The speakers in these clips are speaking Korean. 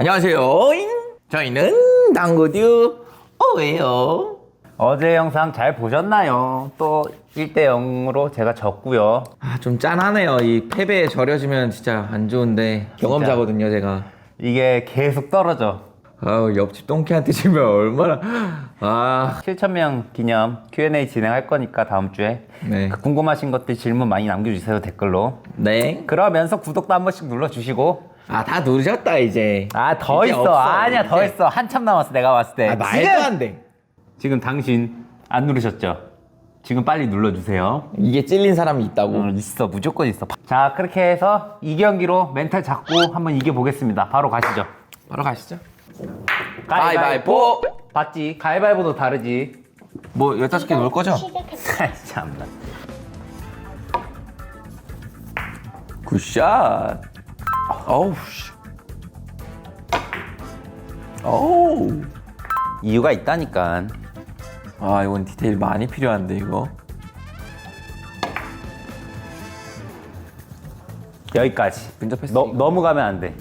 안녕하세요. 잉? 저희는 당구듀 오예요. 어제 영상 잘 보셨나요? 또 1대 0으로 제가 졌고요. 아, 좀 짠하네요. 이 패배에 절여지면 진짜 안 좋은데 경험자거든요, 제가. 이게 계속 떨어져. 아우, 옆집 똥개한테 지면 얼마나 아, 7,000명 기념 Q&A 진행할 거니까 다음 주에 네. 그 궁금하신 것들 질문 많이 남겨주세요 댓글로. 네. 그러면서 구독도 한 번씩 눌러주시고. 아, 다 누르셨다 이제. 아 더 이제 있어. 없어, 아니야 더 이제. 있어. 한참 남았어 내가 봤을 때. 아, 말도 안 돼. 지금 당신 안 누르셨죠? 지금 빨리 눌러주세요. 이게 찔린 사람이 있다고. 어, 있어 무조건 있어. 자 그렇게 해서 이 경기로 멘탈 잡고 한번 이겨 보겠습니다. 바로 가시죠. 바로 가시죠. 가위바위보. 봤지? 가위바위보도 다르지. 뭐 15개 놓을 거죠? 아이, 참나. 굿샷. 어우 씨. 어우. 이유가 있다니까. 아, 이건 디테일 많이 필요한데 이거. 여기까지. 근접했어. 너, 너무 가면 안 돼.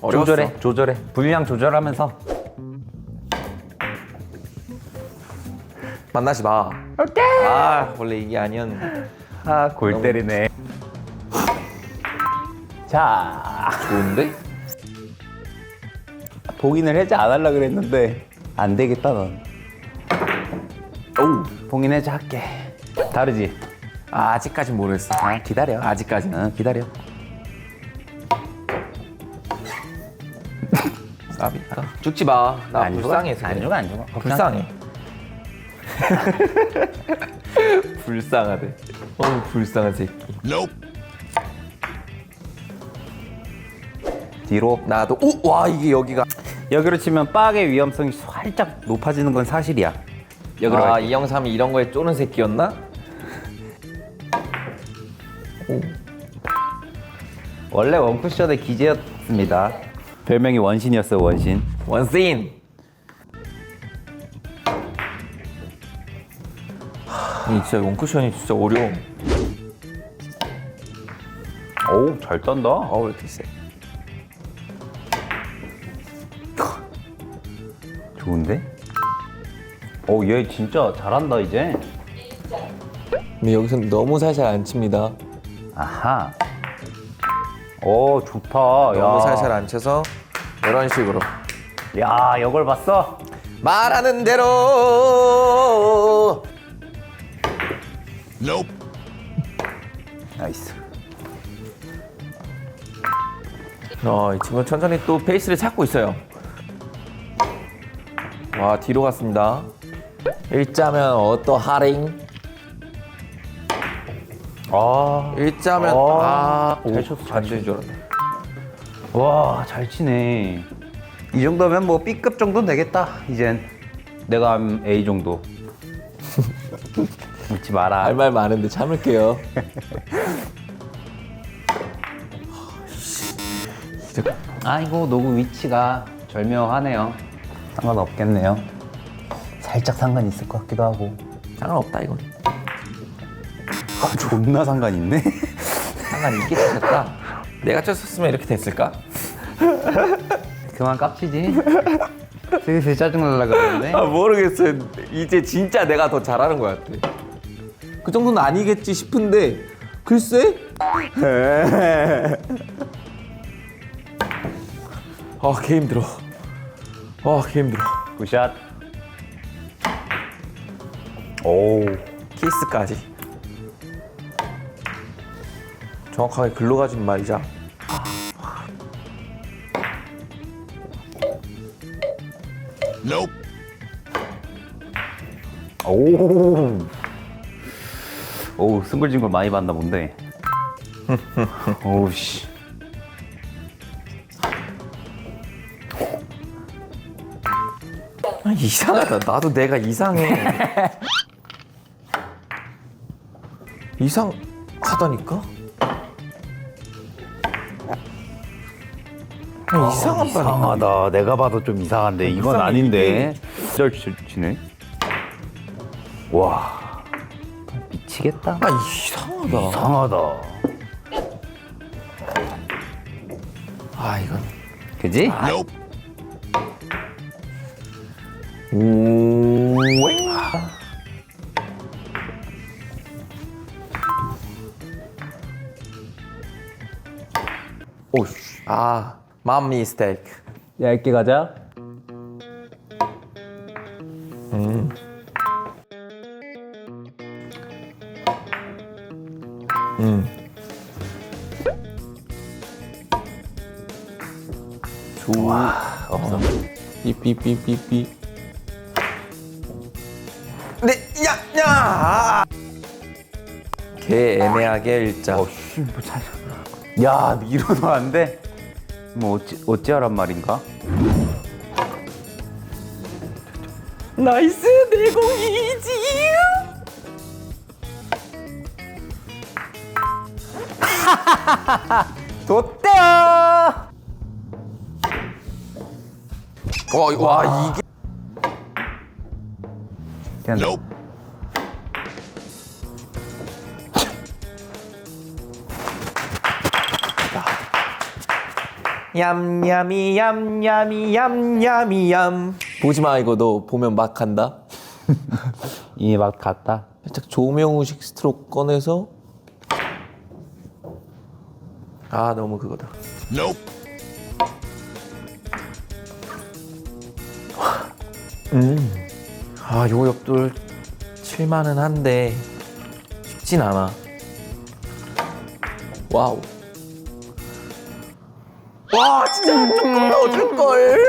어려웠어. 조절해, 조절해. 분량 조절하면서. 만나지 마. 오케이. 아, 원래 이게 아니었는데. 아, 골 때리네. 자, 좋은데? 봉인을 해제 안 하려고 그랬는데 안 되겠다 넌. 오우. 봉인 해제 할게. 다르지? 아, 아직까진 모르겠어. 아, 기다려. 아직까지. 어, 기다려. 쌉이다. 죽지 마. 나 안 죽어? 불쌍해서. 안. 죽어, 안 죽어. 불쌍해. 불쌍하대. 어우, 불쌍한 새끼. 뒤로. 나도, 오! 와, 이게 여기가. 여기로 치면 빡의 위험성이 살짝 높아지는 건 사실이야. 여기로 아, 갈게. 이 영삼이 이런 거에 쪼는 새끼였나? 원래 원쿠션의 기재였습니다. 별명이 원신이었어요, 원신. 원씬. 이 진짜 원쿠션이 진짜 어려워. 오, 잘 떤다. 어우, 왜 이렇게 세. 좋은데? 오, 얘 진짜 잘한다, 이제. 근데 여기서 너무 살살 안 칩니다. 아하. 오, 좋다. 너무 야. 살살 안 쳐서 이런 식으로. 야, 이걸 봤어? 말하는 대로. 나이스. 어, 이 친구 천천히 또 페이스를 찾고 있어요. 와, 뒤로 갔습니다. 일자면 어떠하링? 아. 일자면 어. 아, 잘 쳤어, 잘줄 알았네. 와, 잘 치네. 이 정도면 뭐 B급 정도는 되겠다, 이젠. 내가 한 A 정도. 웃지 마라. 할 말 많은데 참을게요. 아이고, 노구 위치가 절묘하네요. 상관없겠네요. 살짝 상관 있을 것 같기도 하고. 상관없다 이건. 아, 존나 상관 있네. 상관 있게 쳤다. 내가 쳤었으면 이렇게 됐을까? 그만 깝치지. 슬슬 짜증날라 그러는데. 아 모르겠어요. 이제 진짜 내가 더 잘하는 것 같아. 그 정도는 아니겠지 싶은데 글쎄. 아, 개 힘들어. 아, 개 힘들어. 굿샷. 오. 키스까지. 정확하게 글로 가진 말이자. 오. 오, 승글진 걸 많이 봤나 본데. 오우 씨. 이상하다. 나도 내가 이상해. 이상하다니까? 아, 이상하다니까. 이상하다. 내가 봐도 좀 이상한데 이건 이상해, 아닌데. 잘 치- 치네. 와. 미치겠다. 아, 이상하다. 이상하다. 아, 이건. 그지? 오. 오씨. 아, 맘 미 스테이크. 얇게 가자. 좋아. 없어. 삐삐삐삐삐. 야, 야. 개 애매하게 일자. 씨, 뭐 잘. 야, 밀어도 안 돼. 뭐 어찌 어찌하란 말인가? 나이스 내공이지. 뒀대요. 와, 와 이게 그냥 얌얌이 얌얌이 얌얌이 얌. 보지 마 이거 너 보면 막 간다. 이막 갔다. 살짝 조명우식 스트로크 꺼내서 아 너무 그거다. 음. 아, 요 옆돌 칠만은 한데 쉽진 않아. 와우. 와, 진짜 조금 넣어줄 걸.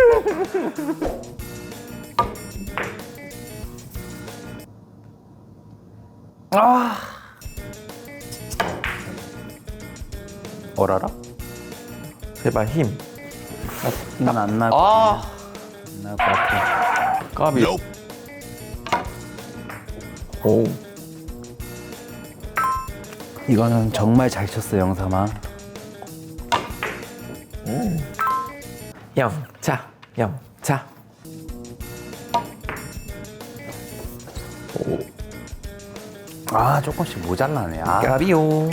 어라라? 제발 힘. 힘은 안 날. 아, 안날것 같아. 까비. 오. 이거는 정말 잘 쳤어 영삼아. 영차, 영차. 오, 아 조금씩 모자라네. 아, 까비요.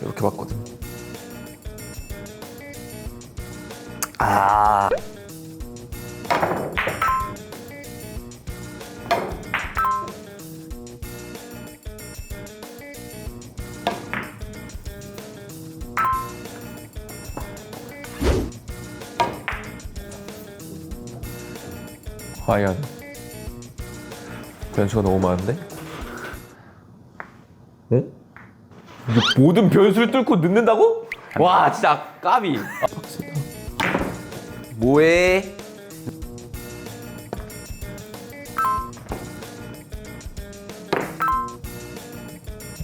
이렇게 봤거든. 아. 과연 변수가 너무 많은데? 어? 이게 모든 변수를 뚫고 넣는다고? 와 진짜 까비 뭐해?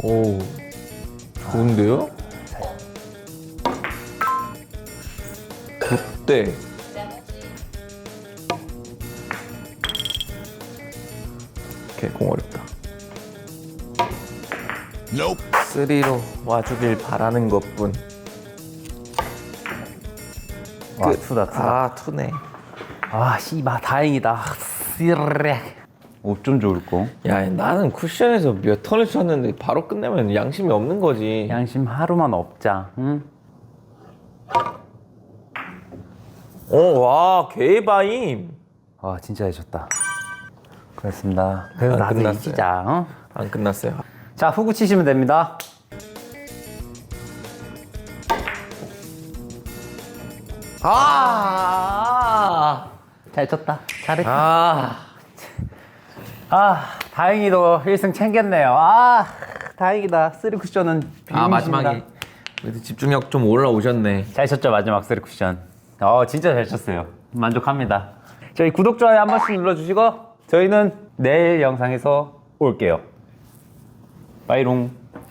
오 좋은데요? 그때 개공 어렵다 쓰리로 와주길 바라는 것뿐 와 투다 투다. 아 투네 아 씨발 다행이다. 쓰레. 어쩜 좋을까? 야 나는 쿠션에서 몇 턴을 쳤는데 바로 끝내면 양심이 없는 거지 양심 하루만 없자. 응? 어와 개바임 와 진짜 해줬다. 그렇습니다. 그래서 안 나도 끝났어요. 이기자. 어? 안 끝났어요 자 후구 치시면 됩니다. 아, 잘 쳤다. 잘했다. 아 아 다행히도 1승 챙겼네요. 아 다행이다. 쓰리 쿠션은 아 비밀입니다. 마지막에 그래도 집중력 좀 올라오셨네 잘 쳤죠 마지막 쓰리 쿠션. 어 진짜 잘 쳤어요. 만족합니다. 저희 구독 좋아요 한 번씩 눌러주시고 저희는 내일 영상에서 올게요. 빠이롱.